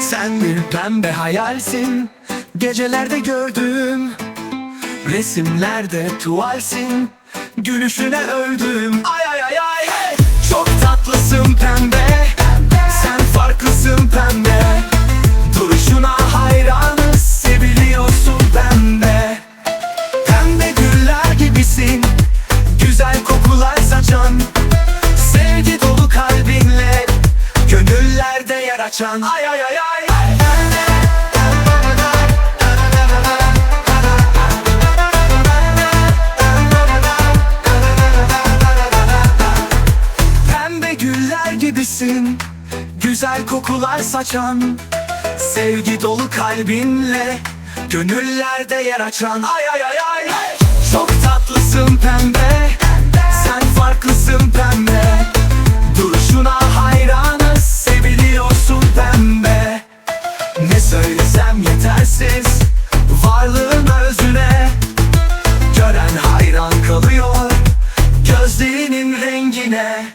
Sen bir pembe hayalsin Gecelerde gördüm. Resimlerde tuvalsin Gülüşüne öldüm Ay ay ay ay. Gönüllerde yer açan Ay ay ay ay. Pembe güller gibisin Güzel kokular saçan Sevgi dolu kalbinle Gönüllerde yer açan. Ay ay ay ay. Çok tatlısın pembe Söylesem yetersiz. Varlığın özüne Gören hayran kalıyor. Gözlerinin rengine.